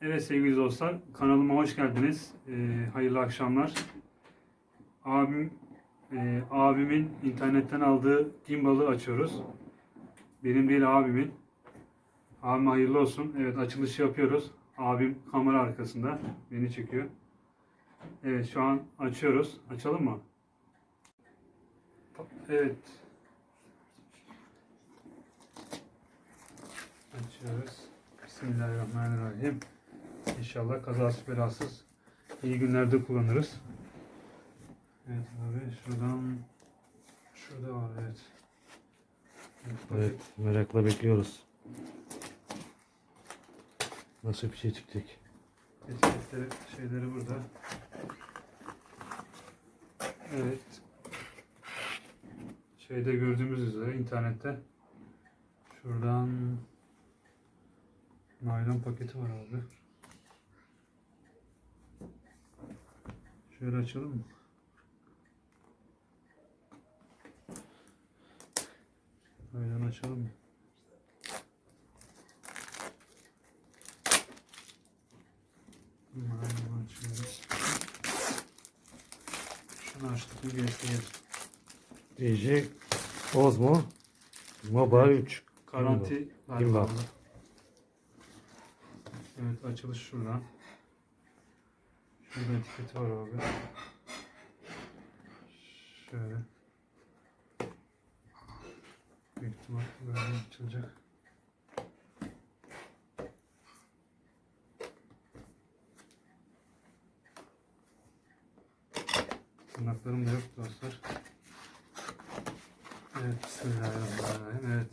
Evet sevgili dostlar, kanalıma hoş geldiniz. Ee, hayırlı akşamlar. Abim, e, abimin internetten aldığı gimbal'ı açıyoruz. Benim değil abimin. Abime hayırlı olsun. Evet açılışı yapıyoruz. Abim kamera arkasında beni çekiyor. Evet şu an açıyoruz. Açalım mı? Evet. Açıyoruz. Bismillahirrahmanirrahim. İnşallah kazasız belasız iyi günlerde kullanırız. Evet abi şuradan şurada var evet. Evet, Evet, merakla bekliyoruz. Nasıl bir şey çıkacak? Etiketleri şeyleri burada. Evet. Şeyde gördüğümüz üzere internette şuradan naylon paketi var abi. Şöyle açalım mı? Naylon açalım mı? Naylon açıyoruz. Şunu açtık mı gelir. DJ Osmo Mobile 3. Garanti var galiba. Evet açılış şuradan. Şurada etiketi var abi. Şöyle. Büyük ihtimal böyle açılacak. Tırnaklarım da yok dostlar. Evet bismillahirrahmanirrahim. Evet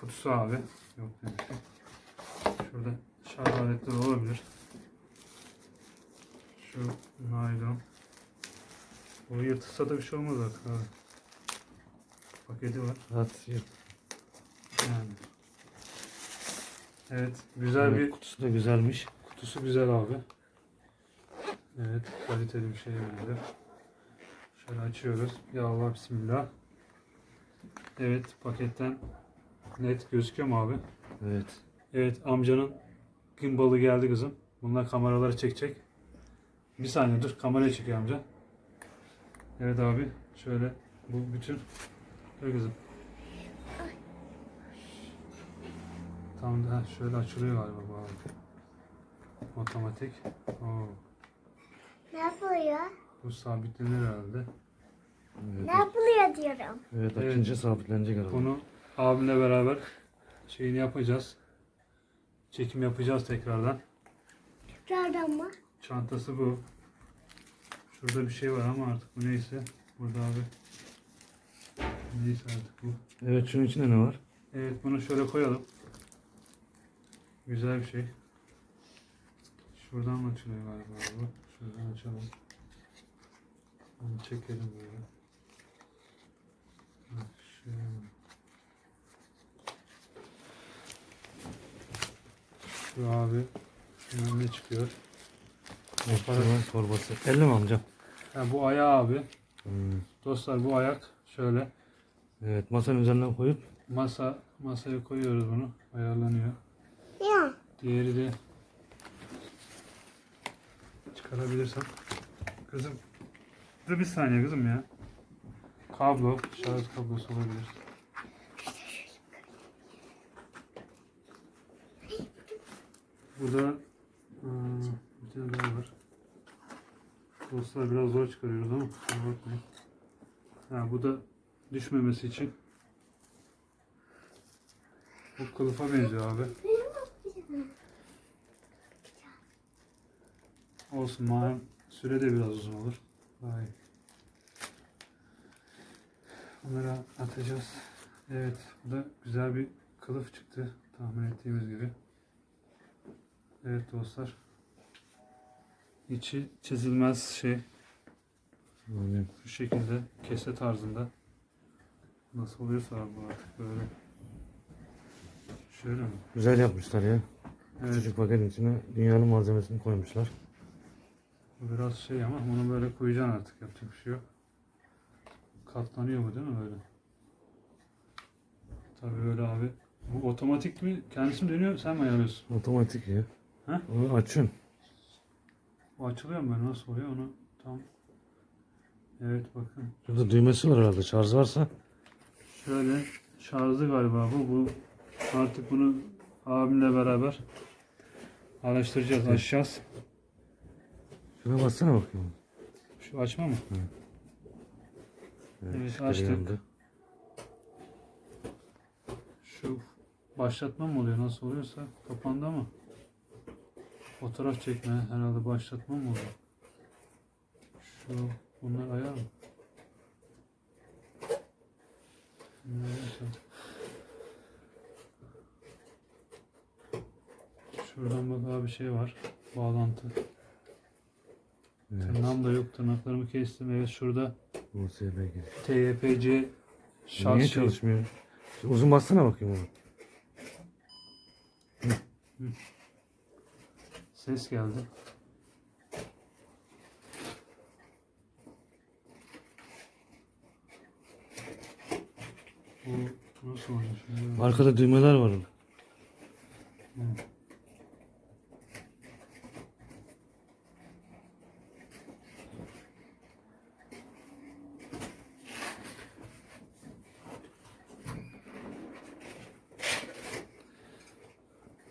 kutusu abi. Yok demek ki. Şurada şarj aletleri olabilir. Şu naylon. Bu yırtılsa da bir şey olmaz artık abi. Paketi var At, yok. yani. Evet güzel Evet, bir kutusu da güzelmiş. kutusu güzel abi. Evet kaliteli bir şey benziyor. Şöyle açıyoruz. Ya Allah bismillah. Evet paketten net gözüküyor mu abi? Evet. Evet amcanın gimbalı geldi kızım. Bunlar kameraları çekecek. Bir saniye dur kameraya çekiyor amca. Evet abi şöyle bu bütün dur kızım. Tam da şöyle açılıyor galiba bu abi. Otomatik. Oo, Ne yapılıyor? bu sabitlenir herhalde. Evet, Ne yapılıyor diyorum. evet Evet. açınca sabitlenecek herhalde. Bunu abimle beraber şeyini yapacağız. Çekim yapacağız tekrardan. Tekrardan mı? Çantası bu. Şurada bir şey var ama artık bu neyse. Burada abi. Neyse artık bu. Evet şunun içinde ne var? Evet bunu şöyle koyalım. Güzel bir şey. Şuradan mı açılıyor galiba bu? Şuradan açalım. Bunu çekelim böyle. Bak, Şöyle. Şu abi. Şundan ne çıkıyor? Muhtemelen torbası. 50 mi amca? Ha, bu ayağı abi. Hmm. Dostlar bu ayak şöyle. Evet masanın üzerinden koyup Masa masaya koyuyoruz bunu. Ayarlanıyor. Ya. Diğeri de çıkarabilirsem. Kızım. Dur bir saniye kızım ya. Kablo, şarj kablosu olabilir. Burada ıı, bir tane daha var. Dostlar biraz zor çıkarıyoruz ama kusura bakmayın. Ha, bu da düşmemesi için. Bu kılıfa benziyor abi. Olsun malum süre de biraz uzun olur. Daha iyi. Bunları atacağız. Evet bu da güzel bir kılıf çıktı tahmin ettiğimiz gibi. Evet dostlar. İçi çizilmez şey Aynen. şu şekilde kese tarzında. Nasıl oluyorsa abi bu artık böyle. Şöyle mi? Güzel yapmışlar ya. Evet. Küçücük paketin içine dünyanın malzemesini koymuşlar. Biraz şey ama bunu böyle koyacaksın artık yapacak bir şey yok. Katlanıyor bu değil mi böyle? Tabii böyle abi. Bu otomatik mi? Kendisi mi dönüyor? Sen mi ayarlıyorsun? Otomatik ya. Onu açın. O açılıyor mu? böyle? Nasıl oluyor onu? Tam. Evet bakın. Şurada düğmesi var herhalde. Şarj varsa. Şöyle şarjlı galiba bu. Bu artık bunu abimle beraber araştıracağız, açacağız. Şuna bassana bakayım. Şu açma mı? Evet, ışıkları açtık. yandı. Şu başlatma mı oluyor? Nasıl oluyorsa kapandı ama. Fotoğraf çekme herhalde başlatma mı oluyor? Şu bunlar ayar mı? Şuradan bak abi şey var. Bağlantı. Evet. Tırnağım da yok. Tırnaklarımı kestim. Evet şurada USB giriyor. TYPC şarj Niye şey- çalışmıyor? Uzun bassana bakayım onu. Ses geldi. Bu nasıl olacak şimdi? Arkada düğmeler var.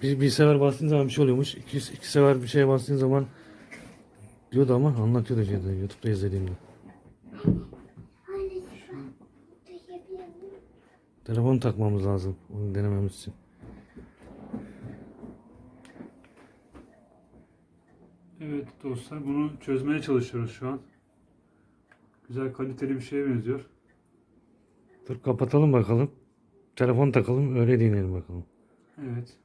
Bir, bir sefer bastığın zaman bir şey oluyormuş. İki, iki sefer bir şeye bastığın zaman diyordu ama anlatıyordu şeyde YouTube'da izlediğimde. Telefonu takmamız lazım onu denememiz için. Evet dostlar bunu çözmeye çalışıyoruz şu an. Güzel kaliteli bir şeye benziyor. Dur kapatalım bakalım. Telefon takalım öyle deneyelim bakalım. Evet.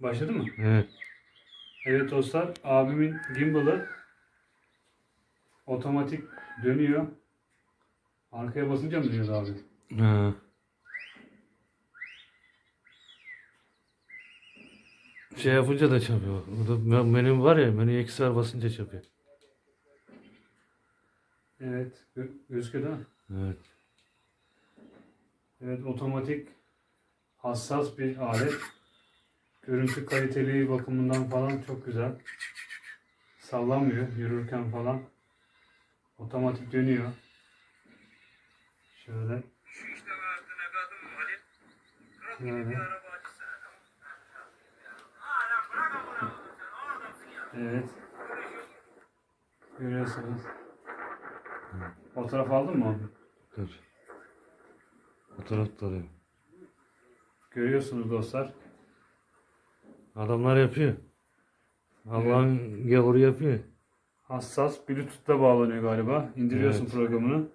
Başladı mı? Evet. Evet dostlar, abimin gimbal'ı otomatik dönüyor. Arkaya basınca mı dönüyor abi? Ha. Şey yapınca da çarpıyor. Burada men- menü var ya menüye iki sefer basınca çarpıyor. Evet, gö- gözüküyor değil mi? Evet. Evet, otomatik hassas bir alet. Görüntü kaliteli bakımından falan çok güzel. Sallamıyor yürürken falan. Otomatik dönüyor. Şöyle. Şöyle. Evet. Görüyorsunuz. Fotoğraf aldın mı abi? Dur. Fotoğraf da. Görüyorsunuz dostlar. Adamlar yapıyor. Allah'ın gavuru yapıyor. Hassas Bluetooth'la bağlanıyor galiba. İndiriyorsun Evet. programını.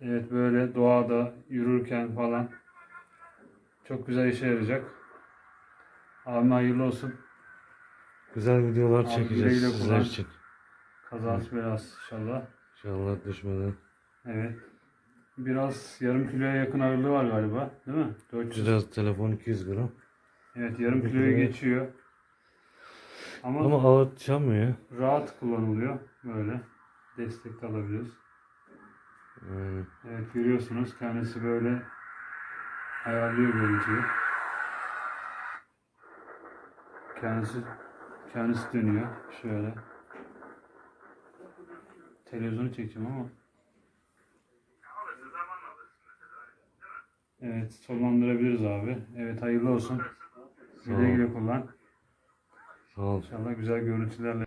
Evet böyle doğada yürürken falan çok güzel işe yarayacak. Abime hayırlı olsun. Güzel videolar Abi çekeceğiz güle güle sizler kullan. için. Kazası belası inşallah. İnşallah düşmeden. Evet. Biraz yarım kiloya yakın ağırlığı var galiba. Değil mi? 400. Biraz telefon 200 gram. Evet yarım kiloyu kiloya- geçiyor. Ama, Ama ya. rahat kullanılıyor. Böyle. Destek de alabiliyoruz. Yani Evet görüyorsunuz kendisi böyle ayarlıyor görüntüyü. Kendisi kendisi dönüyor şöyle. Televizyonu çekeceğim ama. Evet sonlandırabiliriz abi. Evet hayırlı olsun. Güle güle kullan. sağ ol. İnşallah güzel görüntülerle